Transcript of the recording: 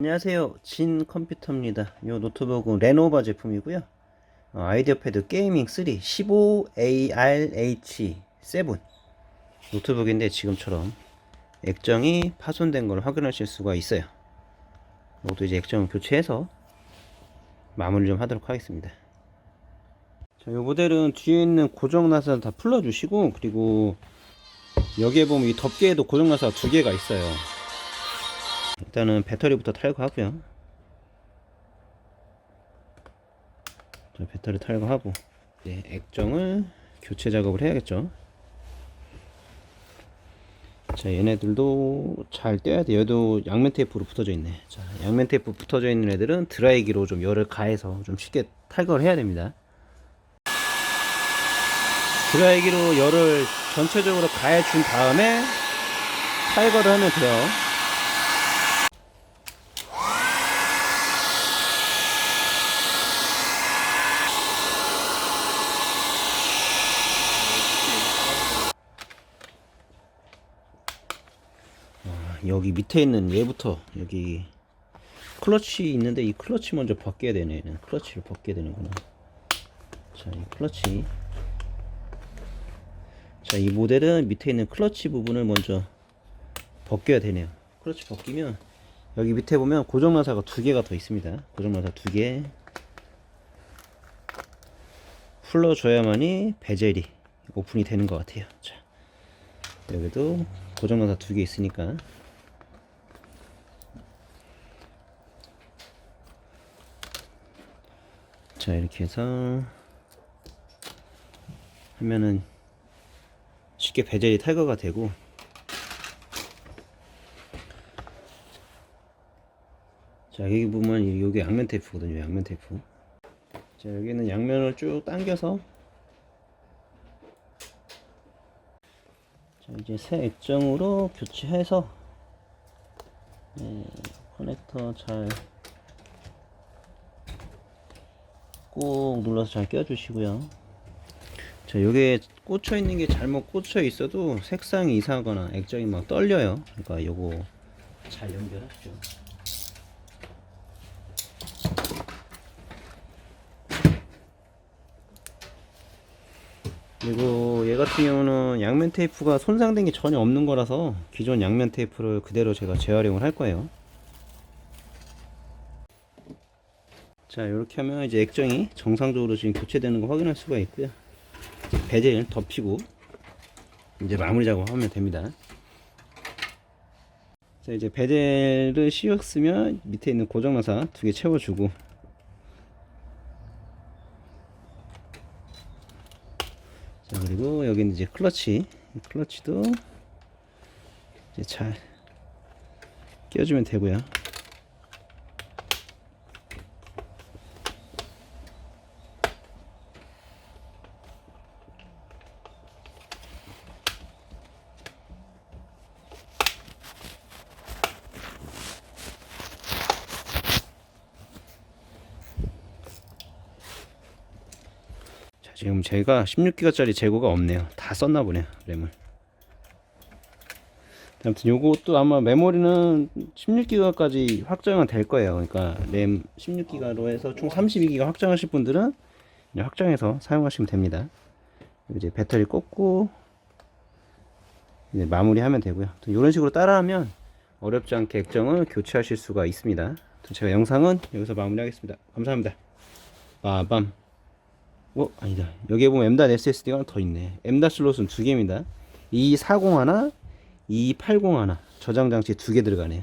안녕하세요. 진 컴퓨터입니다. 이 노트북은 레노버 제품이고요. 어, 아이디어 패드 게이밍 3 15ARH7 노트북인데 지금처럼 액정이 파손된 걸 확인하실 수가 있어요. 모두 이제 액정 교체해서 마무리 좀 하도록 하겠습니다. 자, 이 모델은 뒤에 있는 고정 나사 다 풀어주시고 그리고 여기에 보면 이 덮개에도 고정 나사 두 개가 있어요. 일단은 배터리부터 탈거하고요. 자, 배터리 탈거하고 이제 액정을 교체 작업을 해야겠죠. 자, 얘네들도 잘 떼야 돼. 얘도 양면 테이프로 붙어져 있네. 자, 양면 테이프 붙어져 있는 애들은 드라이기로 좀 열을 가해서 좀 쉽게 탈거를 해야 됩니다. 드라이기로 열을 전체적으로 가해 준 다음에 탈거를 하면 돼요. 여기 밑에 있는 얘부터 여기 클러치 있는데 이 클러치 먼저 벗겨야 되네 얘는. 클러치를 벗겨야 되는구나. 자이 클러치. 자 이 모델은 밑에 있는 클러치 부분을 먼저 벗겨야 되네요. 클러치 벗기면 여기 밑에 보면 고정나사가 두 개가 더 있습니다. 고정나사 두개. 풀러줘야만이 베젤이 오픈이 되는 것 같아요. 자 여기도 고정나사 두 개 있으니까 자 이렇게 해서 하면은 쉽게 베젤이 탈거가 되고 자 여기 보면 여기 양면 테이프거든요 양면 테이프. 자 여기는 양면을 쭉 당겨서 자 이제 새 액정으로 교체해서 네, 커넥터 잘 꾹 눌러서 잘 껴주시고요. 자, 요게 꽂혀 있는 게 잘못 꽂혀 있어도 색상이 이상하거나 액정이 막 떨려요. 그러니까 요거 잘 연결하시죠. 그리고 얘 같은 경우는 양면 테이프가 손상된 게 전혀 없는 거라서 기존 양면 테이프를 그대로 제가 재활용을 할 거예요. 자 이렇게 하면 이제 액정이 정상적으로 지금 교체되는 거 확인할 수가 있고요. 베젤 덮이고 이제 마무리 작업하면 됩니다. 자 이제 베젤을 씌웠으면 밑에 있는 고정나사 두 개 채워주고. 자 그리고 여기는 이제 클러치. 이 클러치도 이제 잘 끼워주면 되고요 지금 제가 16기가짜리 재고가 없네요. 다 썼나 보네요. 램을. 아무튼 요것도 아마 메모리는 16기가까지 확정은 될 거예요. 그러니까 램 16기가로 해서 총 32기가 확정하실 분들은 그냥 확정해서 사용하시면 됩니다. 이제 배터리 꽂고 이제 마무리하면 되고요. 이런 식으로 따라하면 어렵지 않게 액정을 교체하실 수가 있습니다. 제가 영상은 여기서 마무리하겠습니다. 감사합니다. 빠밤. 어? 아니다. 여기에 보면 M.2 SSD가 더 있네. M.2 슬롯은 두 개입니다. 240 하나 280 하나 저장 장치 두 개 들어가네요